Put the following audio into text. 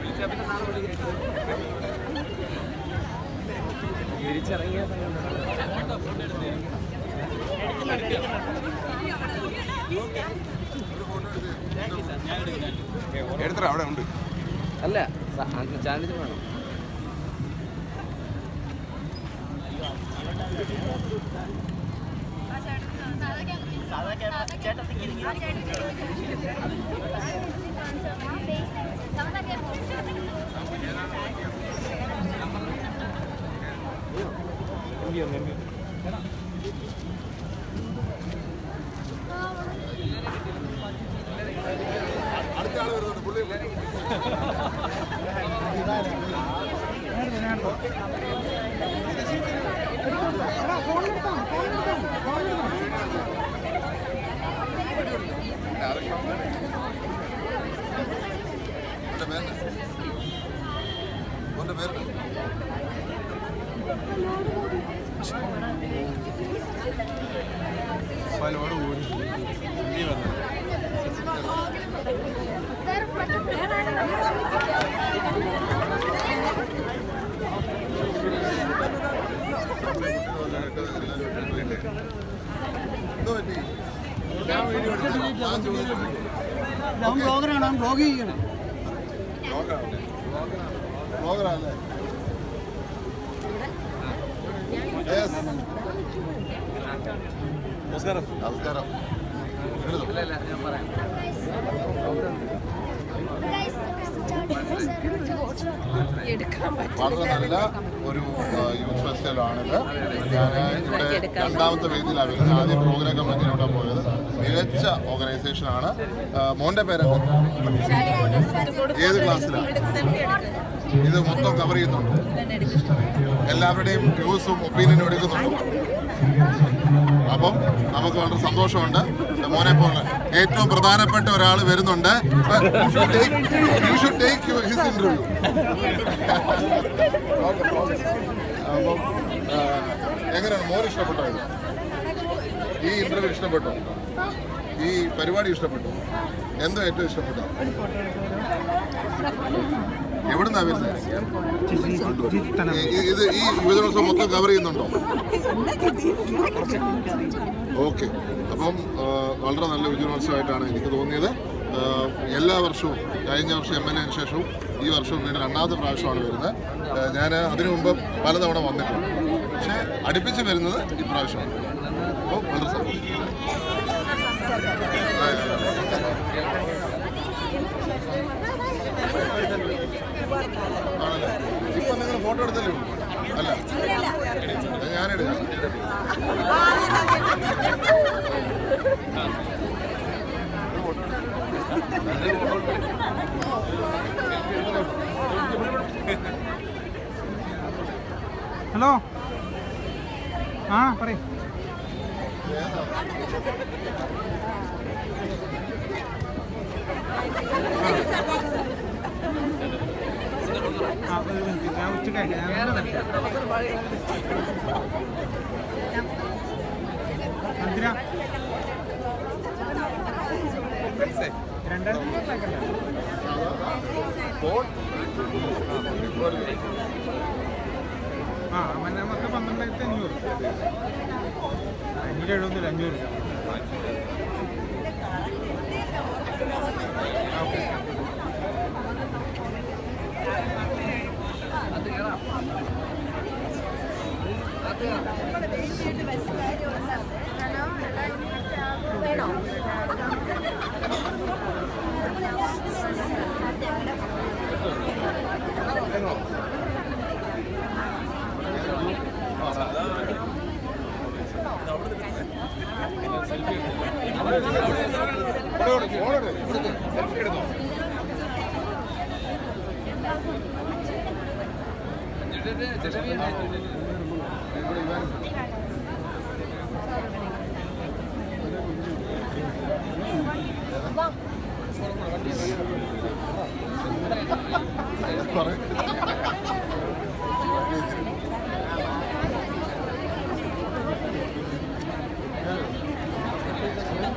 വിളിച്ചാൽ പിന്നെ നാളെ വിളിക്കാം എടുത്തറ അവിടെ ഉണ്ട്. അല്ല ചാനലിൽ വേണം. അടുത്ത ആൾ വരുന്നുണ്ട് പുള്ളി അവന്റെ പേരെന്താ? അവന്റെ പേരെന്താ? എന്തോ പറ്റി? ഞാൻ വീഡിയോ ഞാൻ വീഡിയോ എടുത്തില്ല. ഞാൻ ബ്ലോഗറാണ് ബ്ലോഗ് ചെയ്യണം ബ്ലോഗറാണല്ലേ? ബ്ലോഗറാണല്ലേ? നമസ്കാരം. നമസ്കാരം. എഴുതോ? അല്ല ഞാൻ പറയാം. വളരെ നല്ല ഒരു യൂത്ത് ഫെസ്റ്റിവലാണിത്. ഞാൻ ഇവിടെ രണ്ടാമത്തെ വേദിയിലാണ് വരുന്നത്. ആദ്യം പ്രോഗ്രാം കമ്മിറ്റിയിലൂടെ പോയത്. മികച്ച ഓർഗനൈസേഷനാണ്. ആണ് മോന്റെ പേരെന്താ? ഏത് ക്ലാസ്സിലാണ് ഇത് മൊത്തം കവർ ചെയ്യുന്നുണ്ട്. എല്ലാവരുടെയും വ്യൂസും ഒപ്പീനിയനും എടുക്കുന്നുണ്ട്. അപ്പം നമുക്ക് വളരെ സന്തോഷമുണ്ട്. മോനെ പോലെ ഏറ്റവും പ്രധാനപ്പെട്ട ഒരാൾ വരുന്നുണ്ട്. ടേക്ക് ഹിസ് അപ്പം എങ്ങനെയാണ് മോൻ ഇഷ്ടപ്പെട്ടോ ഈ ഇന്റർവ്യൂ ഇഷ്ടപ്പെട്ടോ? ഈ പരിപാടി ഇഷ്ടപ്പെട്ടോ? എന്തോ ഏറ്റവും ഇഷ്ടപ്പെട്ടോ എവിടുന്നാ വരുന്നത് ഈ- ഈ- ഇത് ഈ യുവജനോത്സവം മൊത്തം കവർ ചെയ്യുന്നുണ്ടോ? ഓക്കെ അപ്പം വളരെ നല്ല യുവജനോത്സവമായിട്ടാണ് എനിക്ക് തോന്നിയത്. എല്ലാ വർഷവും കഴിഞ്ഞ വർഷം എം എൽ എന് ശേഷവും ഈ വർഷവും വീണ്ടും രണ്ടാമത്തെ പ്രാവശ്യമാണ് വരുന്നത്. ഞാൻ അതിനു മുമ്പ് പലതവണ വന്നിട്ടുണ്ട്. പക്ഷേ അടുപ്പിച്ച് വരുന്നത് ഇപ്രാവശ്യമാണ്. അപ്പോൾ വളരെ സന്തോഷം. അല്ല ഞാനെടുക്കാം ഹലോ ആ പറയ് ആ, ഒരു മിനിറ്റ്. ഞാൻ ഉച്ചയ്ക്ക് ഞാൻ എന്തിനാ രണ്ടായിരത്തി ആ നമുക്ക് പന്ത്രണ്ടായിരത്തി അഞ്ഞൂറ്. അഞ്ഞൂറ് എഴുപത്തില്ല അഞ്ഞൂറ്. വേണോ സെൽഫി എടുത്തോ ജലവിയാണ് പറയ്.